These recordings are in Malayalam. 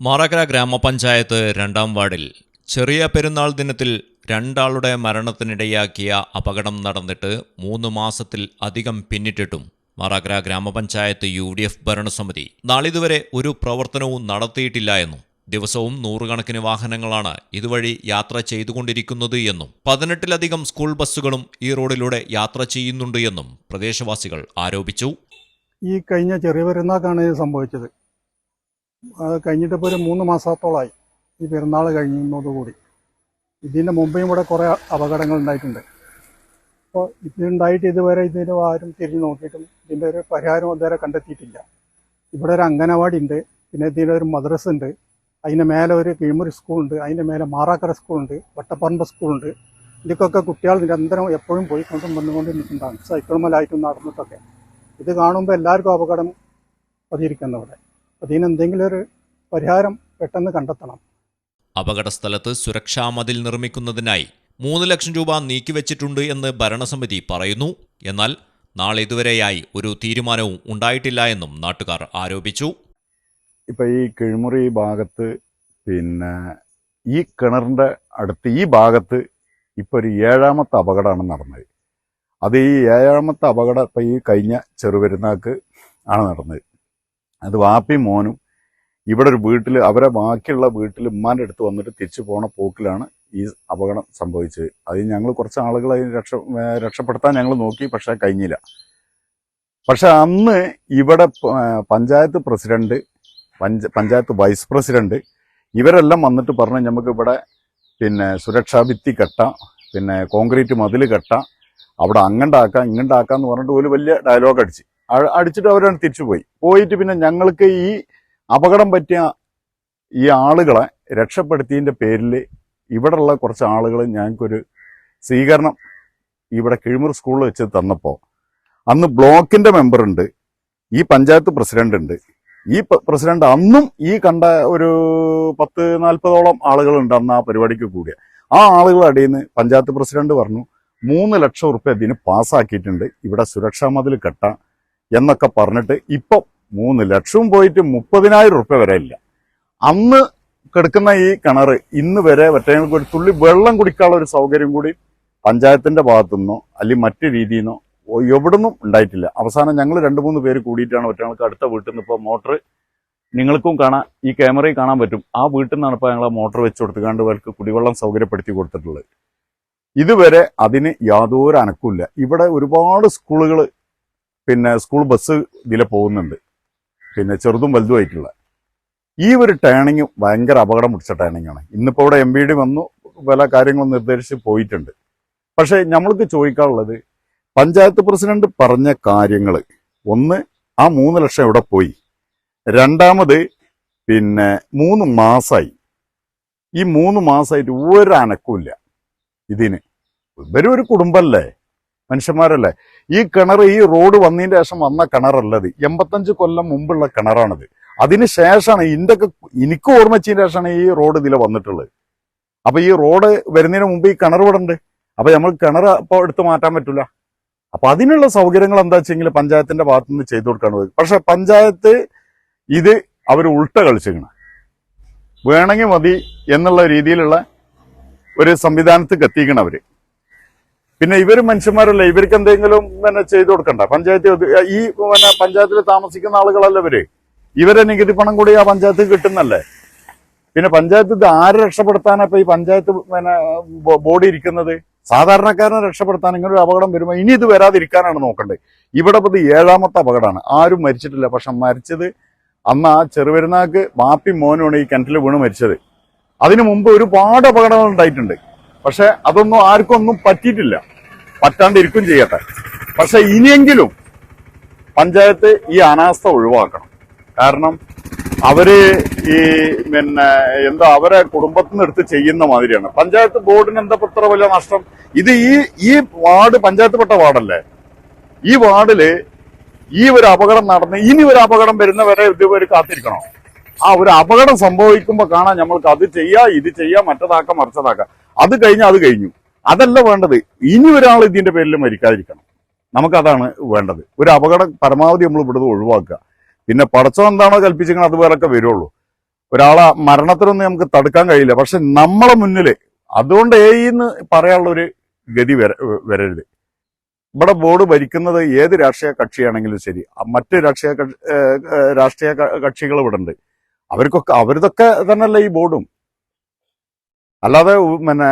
മാറക്കര ഗ്രാമപഞ്ചായത്ത് രണ്ടാം വാർഡിൽ ചെറിയ പെരുന്നാൾ ദിനത്തിൽ രണ്ടാളുടെ മരണത്തിനിടയാക്കിയ അപകടം നടന്നിട്ട് മൂന്ന് മാസത്തിൽ അധികം പിന്നിട്ടിട്ടും മാറാക്കര ഗ്രാമപഞ്ചായത്ത് യു ഡി എഫ് ഭരണസമിതി നാളിതുവരെ ഒരു പ്രവർത്തനവും നടത്തിയിട്ടില്ല എന്നും ദിവസവും നൂറുകണക്കിന് വാഹനങ്ങളാണ് ഇതുവഴി യാത്ര ചെയ്തുകൊണ്ടിരിക്കുന്നത് എന്നും പതിനെട്ടിലധികം സ്കൂൾ ബസ്സുകളും ഈ റോഡിലൂടെ യാത്ര ചെയ്യുന്നുണ്ട് എന്നും പ്രദേശവാസികൾ ആരോപിച്ചു. ഈ കഴിഞ്ഞ ചെറിയ പെരുന്നാക്കാണ് സംഭവിച്ചത്. അത് കഴിഞ്ഞിട്ടിപ്പോൾ ഒരു മൂന്ന് മാസത്തോളമായി ഈ പെരുന്നാൾ കഴിയുന്നതോടുകൂടി ഇതിന്റെ മുമ്പേയും ഇവിടെ കുറേ അപകടങ്ങൾ ഉണ്ടായിട്ടുണ്ട്. അപ്പോൾ ഇതുണ്ടായിട്ട് ഇതുവരെ ഇതിന് ആരും തിരിഞ്ഞു നോക്കിയിട്ടും ഇതിന്റെ ഒരു പരിഹാരം ഇതുവരെ കണ്ടെത്തിയിട്ടില്ല. ഇവിടെ ഒരു അംഗനവാടി ഉണ്ട് പിന്നെ ഇതിന്റെ ഒരു മദ്രസ ഉണ്ട് അതിന്റെ മേലെ ഒരു പ്രീമറി സ്കൂളുണ്ട് അതിന്റെ മേലെ മാറാക്കര സ്കൂളുണ്ട് വട്ടപ്പറമ്പ് സ്കൂളുണ്ട് ഇതിക്കൊക്കെ കുട്ടികൾ നിരന്തരം എപ്പോഴും പോയി കൊണ്ടും വന്നുകൊണ്ടും നിൽക്കുന്നതാണ് സൈക്കിളുമലായിട്ടും നടന്നിട്ടൊക്കെ. ഇത് കാണുമ്പോൾ എല്ലാവർക്കും അപകടം പതിയിരിക്കുന്നു ഇവിടെ. അതിന് എന്തെങ്കിലും ഒരു പരിഹാരം പെട്ടെന്ന് കണ്ടെത്തണം. അപകടസ്ഥലത്ത് സുരക്ഷാ മതിൽ നിർമ്മിക്കുന്നതിനായി മൂന്ന് ലക്ഷം രൂപ നീക്കിവെച്ചിട്ടുണ്ട് എന്ന് ഭരണസമിതി പറയുന്നു. എന്നാൽ നാളെ ഇതുവരെയായി ഒരു തീരുമാനവും ഉണ്ടായിട്ടില്ല എന്നും നാട്ടുകാർ ആരോപിച്ചു. ഇപ്പൊ ഈ കിഴിമുറി ഭാഗത്ത് പിന്നെ ഈ കിണറിന്റെ അടുത്ത് ഈ ഭാഗത്ത് ഇപ്പൊ ഒരു ഏഴാമത്തെ അപകടമാണ് നടന്നത്. അത് ഈ ഏഴാമത്തെ അപകടം ഇപ്പൊ ഈ കഴിഞ്ഞ ചെറുപെരുന്നാക്ക് ആണ് നടന്നത്. അത് വാപ്പയും മോനും ഇവിടെ ഒരു വീട്ടിൽ അവരെ ബാക്കിയുള്ള വീട്ടിൽ ഉമ്മാന്റെ അടുത്ത് വന്നിട്ട് തിരിച്ചു പോണ പോക്കിലാണ് ഈ അപകടം സംഭവിച്ചത്. അത് ഞങ്ങൾ കുറച്ച് ആളുകൾ അതിന് രക്ഷ രക്ഷപ്പെടുത്താൻ ഞങ്ങൾ നോക്കി പക്ഷേ കഴിഞ്ഞില്ല. പക്ഷെ അന്ന് ഇവിടെ പഞ്ചായത്ത് പ്രസിഡന്റ് പഞ്ച പഞ്ചായത്ത് വൈസ് പ്രസിഡന്റ് ഇവരെല്ലാം വന്നിട്ട് പറഞ്ഞു നമുക്ക് ഇവിടെ പിന്നെ സുരക്ഷാ ഭിത്തി കെട്ടാം പിന്നെ കോൺക്രീറ്റ് മതിൽ കെട്ടാം അവിടെ അങ്ങണ്ടാക്കാം ഇങ്ങണ്ടാക്കാം എന്ന് പറഞ്ഞിട്ട് ഒരു വലിയ ഡയലോഗ് അടിച്ച് അടിച്ചിട്ട് അവരാണ് തിരിച്ചു പോയി പോയിട്ട് പിന്നെ ഞങ്ങൾക്ക് ഈ അപകടം പറ്റിയ ഈ ആളുകളെ രക്ഷപ്പെടുത്തിയതിന്റെ പേരിൽ ഇവിടെയുള്ള കുറച്ച് ആളുകൾ ഞങ്ങൾക്കൊരു സ്വീകരണം ഇവിടെ കിഴിമൂർ സ്കൂളിൽ വെച്ച് തന്നപ്പോൾ അന്ന് ബ്ലോക്കിന്റെ മെമ്പറുണ്ട് ഈ പഞ്ചായത്ത് പ്രസിഡന്റ് ഉണ്ട്. ഈ പ്രസിഡന്റ് അന്നും ഈ കണ്ട ഒരു പത്ത് നാൽപ്പതോളം ആളുകളുണ്ട് അന്ന് ആ പരിപാടിക്ക് കൂടിയ. ആ ആളുകളടിയിൽ നിന്ന് പഞ്ചായത്ത് പ്രസിഡന്റ് പറഞ്ഞു മൂന്ന് ലക്ഷം ഉറുപ്പ്യ ഇതിന് പാസ്സാക്കിയിട്ടുണ്ട്. ഇവിടെ സുരക്ഷാ മതിൽ കെട്ടാം. എന്നൊക്കെ പറഞ്ഞിട്ട് ഇപ്പം മൂന്ന് ലക്ഷവും പോയിട്ട് മുപ്പതിനായിരം ഉറുപ്പ്യ വരെ ഇല്ല. അന്ന് കിടക്കുന്ന ഈ കിണർ ഇന്ന് വരെ മറ്റേങ്ങൾക്ക് ഒരു തുള്ളി വെള്ളം കുടിക്കാനുള്ള ഒരു സൗകര്യം കൂടി പഞ്ചായത്തിന്റെ ഭാഗത്തുനിന്നോ അല്ലെങ്കിൽ മറ്റു രീതിയിൽ നിന്നോ എവിടുന്നും ഉണ്ടായിട്ടില്ല. അവസാനം ഞങ്ങൾ രണ്ട് മൂന്ന് പേര് കൂടിയിട്ടാണ് ഒറ്റങ്ങൾക്ക് അടുത്ത വീട്ടിൽ നിന്ന് ഇപ്പോൾ മോട്ടർ നിങ്ങൾക്കും കാണാം ഈ ക്യാമറയിൽ കാണാൻ പറ്റും. ആ വീട്ടിൽ നിന്നാണ് ഇപ്പോൾ ഞങ്ങൾ മോട്ടോർ വെച്ച് കൊടുത്തുകൊണ്ട് അവർക്ക് കുടിവെള്ളം സൗകര്യപ്പെടുത്തി കൊടുത്തിട്ടുള്ളത്. ഇതുവരെ അതിന് യാതൊരു അനക്കുമില്ല ഇവിടെ ഒരുപാട് സ്കൂളുകൾ പിന്നെ സ്കൂൾ ബസ് ഇതിലെ പോകുന്നുണ്ട്. പിന്നെ ചെറുതും വലുതുമായിട്ടുള്ള ഈ ഒരു ടേണിങ് ഭയങ്കര അപകടം പിടിച്ച ടേണിങ്ങാണ് ഇന്നിപ്പോൾ ഇവിടെ എം ബി ഡി വന്നു പല കാര്യങ്ങളും നിർദ്ദേശിച്ച് പോയിട്ടുണ്ട്. പക്ഷേ നമ്മൾക്ക് ചോദിക്കാനുള്ളത് പഞ്ചായത്ത് പ്രസിഡന്റ് പറഞ്ഞ കാര്യങ്ങൾ ഒന്ന് ആ മൂന്ന് ലക്ഷം ഇവിടെ പോയി? രണ്ടാമത് പിന്നെ മൂന്ന് മാസമായി ഈ മൂന്ന് മാസമായിട്ട് ഒരു അനക്കുമില്ല ഇതിന്. ഇവരും ഒരു കുടുംബല്ലേ? മനുഷ്യന്മാരല്ലേ? ഈ കിണർ ഈ റോഡ് വന്നതിന് ശേഷം വന്ന കിണറല്ലത്. എൺപത്തഞ്ച് കൊല്ലം മുമ്പുള്ള കിണറാണിത്. അതിന് ശേഷമാണ് ഇന്തൊക്കെ എനിക്ക് ഓർമ്മ വെച്ചതിന് ശേഷമാണ് ഈ റോഡ് ഇതിലെ വന്നിട്ടുള്ളത്. അപ്പൊ ഈ റോഡ് വരുന്നതിന് മുമ്പ് ഈ കിണർ ഇവിടെ ഉണ്ട്. അപ്പൊ നമ്മൾ കിണർ ഇപ്പോൾ എടുത്ത് മാറ്റാൻ പറ്റില്ല അപ്പൊ അതിനുള്ള സൗകര്യങ്ങൾ എന്താ വെച്ചെങ്കിൽ പഞ്ചായത്തിന്റെ ഭാഗത്തു നിന്ന് ചെയ്തു കൊടുക്കാണ് പക്ഷെ പഞ്ചായത്ത് ഇത് അവർ ഉൾട്ട കളിച്ചിരിക്കണം. വേണമെങ്കിൽ മതി എന്നുള്ള രീതിയിലുള്ള ഒരു സംവിധാനത്തിൽ എത്തിക്കണം അവർ പിന്നെ ഇവർ മനുഷ്യന്മാരല്ല? ഇവർക്ക് എന്തെങ്കിലും പിന്നെ ചെയ്തു കൊടുക്കണ്ട. പഞ്ചായത്ത് ഈ പിന്നെ പഞ്ചായത്തിൽ താമസിക്കുന്ന ആളുകളല്ല ഇവർ. ഇവരെ നികുതി പണം കൂടി ആ പഞ്ചായത്ത് കിട്ടുന്നല്ലേ? പിന്നെ പഞ്ചായത്ത് ഇത് ആരെ രക്ഷപ്പെടുത്താനാ ഇപ്പൊ ഈ പഞ്ചായത്ത് പിന്നെ ബോഡി ഇരിക്കുന്നത്? സാധാരണക്കാരനെ രക്ഷപ്പെടുത്താൻ ഇങ്ങനെ ഒരു അപകടം വരുമ്പോൾ ഇനി ഇത് വരാതിരിക്കാനാണ് നോക്കേണ്ടത് ഇവിടെ ഇപ്പോൾ ഏഴാമത്തെ അപകടമാണ്. ആരും മരിച്ചിട്ടില്ല. പക്ഷെ മരിച്ചത് അന്ന് ആ ചെറുപെരുന്നാക്ക് ബാപ്പി മോനുമാണ് ഈ കിണറ്റിൽ വീണ് മരിച്ചത്. അതിനു മുമ്പ് ഒരുപാട് അപകടങ്ങൾ ഉണ്ടായിട്ടുണ്ട്. പക്ഷെ അതൊന്നും ആർക്കും ഒന്നും പറ്റിയിട്ടില്ല. പറ്റാണ്ടിരിക്കും ചെയ്യട്ടെ. പക്ഷെ ഇനിയെങ്കിലും പഞ്ചായത്ത് ഈ അനാസ്ഥ ഒഴിവാക്കണം. കാരണം അവർ ഈ പിന്നെ എന്താ അവരെ കുടുംബത്തിൽ നിന്ന് എടുത്ത് ചെയ്യുന്ന മാതിരിയാണ്. പഞ്ചായത്ത് ബോർഡിന് എന്താ ഇത്ര വലിയ നഷ്ടം? ഇത് ഈ ഈ വാർഡ് പഞ്ചായത്ത് വാർഡല്ലേ? ഈ വാർഡിൽ ഈ ഒരു അപകടം നടന്ന് ഇനി ഒരു അപകടം വരുന്നവരെ ഇതുവരെ കാത്തിരിക്കണോ? ആ ഒരു അപകടം സംഭവിക്കുമ്പോൾ കാണാൻ നമ്മൾക്ക് അത് ചെയ്യാ ഇത് ചെയ്യാ മറ്റതാക്കാം മറിച്ചതാക്കാം. അത് കഴിഞ്ഞാൽ അത് കഴിഞ്ഞു. അതല്ല വേണ്ടത്. ഇനി ഒരാൾ ഇതിന്റെ പേരിൽ മരിക്കാതിരിക്കണം. നമുക്കതാണ് വേണ്ടത്. ഒരു അപകടം പരമാവധി നമ്മൾ ഇവിടുന്ന് ഒഴിവാക്കുക. പിന്നെ പടച്ചോ എന്താണോ കൽപ്പിച്ചെങ്കിൽ അത് അതുപോലൊക്കെ വരുള്ളൂ. ഒരാളെ മരണത്തിനൊന്നും നമുക്ക് തടുക്കാൻ കഴിയില്ല. പക്ഷെ നമ്മളെ മുന്നിൽ അതുകൊണ്ട് ഏന്ന് പറയാനുള്ള ഒരു ഗതി വര വരരുത്. ഇവിടെ ബോർഡ് ഭരിക്കുന്നത് ഏത് രാഷ്ട്രീയ കക്ഷിയാണെങ്കിലും ശരി. മറ്റ് രാഷ്ട്രീയ രാഷ്ട്രീയ കക്ഷികൾ ഇവിടെ ഉണ്ട് അവർക്കൊക്കെ അവരിതൊക്കെ തന്നെയല്ല ഈ ബോർഡും. അല്ലാതെ പിന്നെ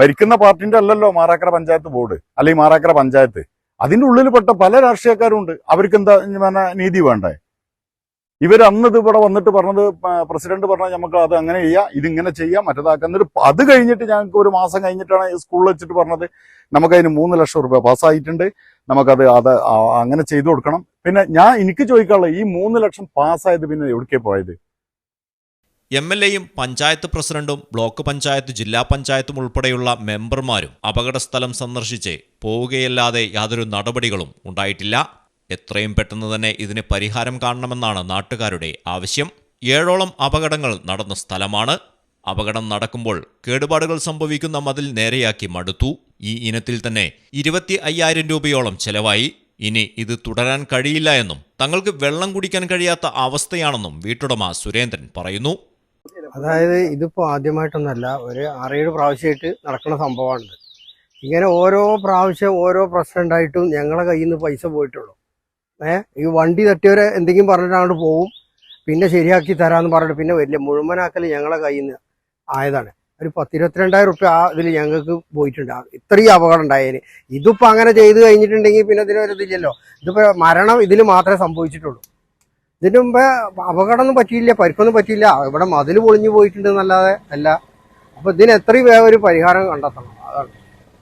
ഭരിക്കുന്ന പാർട്ടിന്റെ അല്ലല്ലോ മാറാക്കര പഞ്ചായത്ത് ബോർഡ് അല്ലെങ്കിൽ മാറാക്കര പഞ്ചായത്ത്. അതിന്റെ ഉള്ളിൽപ്പെട്ട പല രാഷ്ട്രീയക്കാരും ഉണ്ട് അവർക്ക് എന്താ പിന്നെ നീതി വേണ്ടേ? ഇവർ അന്ന് ഇത് ഇവിടെ വന്നിട്ട് പറഞ്ഞത് പ്രസിഡന്റ് പറഞ്ഞാൽ നമുക്ക് അത് അങ്ങനെ ചെയ്യാം ഇതിങ്ങനെ ചെയ്യാം മറ്റേതാക്കാം ഒരു അത് കഴിഞ്ഞിട്ട് ഞങ്ങൾക്ക് ഒരു മാസം കഴിഞ്ഞിട്ടാണ് സ്കൂളിൽ വെച്ചിട്ട് പറഞ്ഞത് നമുക്കതിന് മൂന്ന് ലക്ഷം റുപ്യ പാസ്സായിട്ടുണ്ട്. നമുക്കത് അത് അങ്ങനെ ചെയ്തു കൊടുക്കണം. പിന്നെ ഞാൻ എനിക്ക് ചോദിക്കാനുള്ളത് ഈ മൂന്ന് ലക്ഷം പാസ്സായത് പിന്നെ എവിടേക്കാണ് പോയത്? എം എൽ എയും പഞ്ചായത്ത് പ്രസിഡന്റും ബ്ലോക്ക് പഞ്ചായത്ത് ജില്ലാ പഞ്ചായത്തും ഉൾപ്പെടെയുള്ള മെമ്പർമാരും അപകടസ്ഥലം സന്ദർശിച്ച് പോവുകയല്ലാതെ യാതൊരു നടപടികളും ഉണ്ടായിട്ടില്ല. എത്രയും പെട്ടെന്ന് തന്നെ ഇതിന് പരിഹാരം കാണണമെന്നാണ് നാട്ടുകാരുടെ ആവശ്യം. ഏഴോളം അപകടങ്ങൾ നടന്ന സ്ഥലമാണ്. അപകടം നടക്കുമ്പോൾ കേടുപാടുകൾ സംഭവിക്കുന്ന മതിൽ നേരെയാക്കി മടുത്തു. ഈ ഇനത്തിൽ തന്നെ ഇരുപത്തി അയ്യായിരം രൂപയോളം ചെലവായി. ഇനി ഇത് തുടരാൻ കഴിയില്ല എന്നും തങ്ങൾക്ക് വെള്ളം കുടിക്കാൻ കഴിയാത്ത അവസ്ഥയാണെന്നും വീട്ടുടമ സുരേന്ദ്രൻ പറയുന്നു. അതായത് ഇതിപ്പോൾ ആദ്യമായിട്ടൊന്നല്ല ഒരു ആറേഴ് പ്രാവശ്യമായിട്ട് നടക്കുന്ന സംഭവമാണ് ഇങ്ങനെ ഓരോ പ്രാവശ്യം ഓരോ പ്രശ്നം ഉണ്ടായിട്ടും ഞങ്ങളെ കയ്യിൽ നിന്ന് പൈസ പോയിട്ടുള്ളൂ. ഏ? ഈ വണ്ടി തട്ടിയവരെ എന്തെങ്കിലും പറഞ്ഞിട്ട് അങ്ങോട്ട് പോവും. പിന്നെ ശരിയാക്കി തരാമെന്ന് പറഞ്ഞിട്ട് പിന്നെ വലിയ മുഴുവനാക്കൽ ഞങ്ങളെ കയ്യിൽ നിന്ന് ആയതാണ്. ഒരു പത്തിരുപത്തിരണ്ടായിരം റുപ്യ ആ ഇതിൽ ഞങ്ങൾക്ക് പോയിട്ടുണ്ട്. ഇത്രയും അപകടം ഉണ്ടായതിന് ഇതിപ്പോൾ അങ്ങനെ ചെയ്ത് കഴിഞ്ഞിട്ടുണ്ടെങ്കിൽ പിന്നെ ഇതിനൊരു ഇതില്ലല്ലോ. ഇതിപ്പോൾ മരണം ഇതിൽ മാത്രമേ സംഭവിച്ചിട്ടുള്ളൂ. ഇതിനു മുമ്പേ അപകടമൊന്നും പറ്റിയില്ല പരിക്കൊന്നും പറ്റിയില്ല. ഇവിടെ മതിൽ പൊളിഞ്ഞു പോയിട്ടുണ്ട് എന്നല്ലാതെ അല്ല. അപ്പൊ ഇതിന് എത്രയും വേഗം ഒരു പരിഹാരം കണ്ടെത്തണം. അതാണ്.